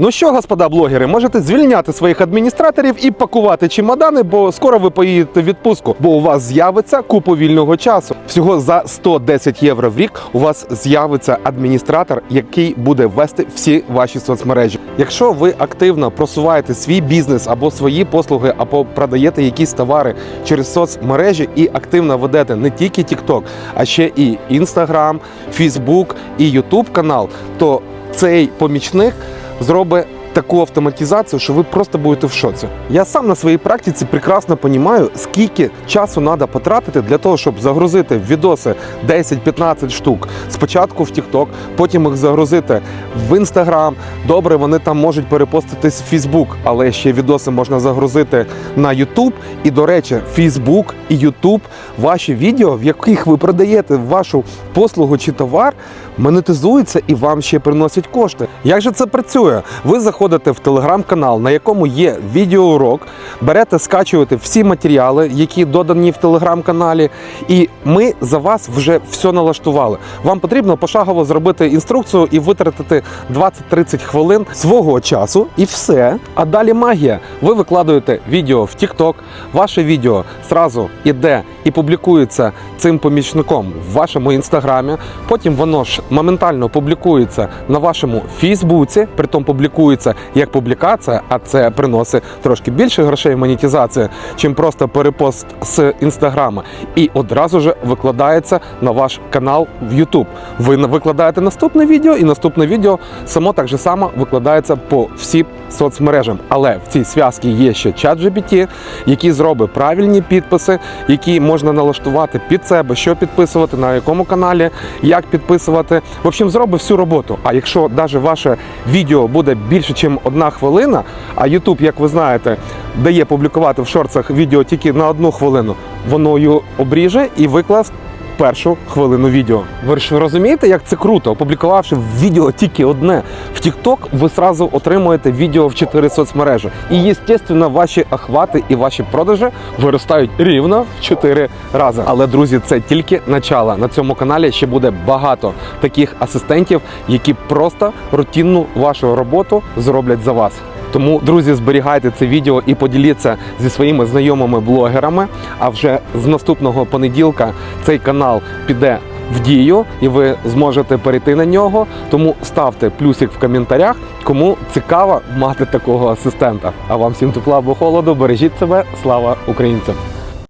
Ну що, господа блогери, можете звільняти своїх адміністраторів і пакувати чемодани, бо скоро ви поїдете в відпустку, бо у вас з'явиться купу вільного часу. Всього за 110 євро в рік у вас з'явиться адміністратор, який буде вести всі ваші соцмережі. Якщо ви активно просуваєте свій бізнес або свої послуги, або продаєте якісь товари через соцмережі і активно ведете не тільки TikTok, а ще і Instagram, Facebook і YouTube канал, то цей помічник зробить таку автоматизацію, що ви просто будете в шоці. Я сам на своїй практиці прекрасно розумію, скільки часу треба потратити для того, щоб загрузити відоси 10-15 штук. Спочатку в TikTok, потім їх загрузити в Instagram. Добре, вони там можуть перепоститись в Facebook, але ще відоси можна загрузити на YouTube. І, до речі, Facebook і YouTube ваші відео, в яких ви продаєте вашу послугу чи товар, монетизуються і вам ще приносять кошти. Як же це працює? Ви заходите в телеграм-канал, на якому є відеоурок, берете, скачуєте всі матеріали, які додані в телеграм-каналі, і ми за вас вже все налаштували. Вам потрібно пошагово зробити інструкцію і витратити 20-30 хвилин свого часу, і все. А далі магія. Ви викладуєте відео в TikTok, ваше відео зразу іде і публікується цим помічником в вашому інстаграмі. Потім воно ж моментально публікується на вашому Фейсбуці, притом публікується як публікація, а це приносить трошки більше грошей монетизації, чим просто перепост з інстаграма. І одразу ж викладається на ваш канал в YouTube. Ви викладаєте наступне відео, і наступне відео само так же само викладається по всім соцмережам. Але в цій зв'язці є ще чат GPT, який зробить правильні підписи, які можна налаштувати під себе, що підписувати, на якому каналі, як підписувати. В общем, зробив всю роботу. А якщо навіть ваше відео буде більше, ніж одна хвилина, а YouTube, як ви знаєте, дає публікувати в шорцах відео тільки на одну хвилину, воно його обріже і викласть першу хвилину відео. Ви ж розумієте, як це круто? Опублікувавши відео тільки одне в TikTok, ви сразу отримуєте відео в чотири соцмережі. І, звісно, ваші охвати і ваші продажі виростають рівно в чотири рази. Але друзі, це тільки начало. На цьому каналі ще буде багато таких асистентів, які просто рутинну вашу роботу зроблять за вас. Тому, друзі, зберігайте це відео і поділіться зі своїми знайомими блогерами. А вже з наступного понеділка цей канал піде в дію, і ви зможете перейти на нього. Тому ставте плюсик в коментарях, кому цікаво мати такого асистента. А вам всім тепла або холоду, бережіть себе, слава українцям!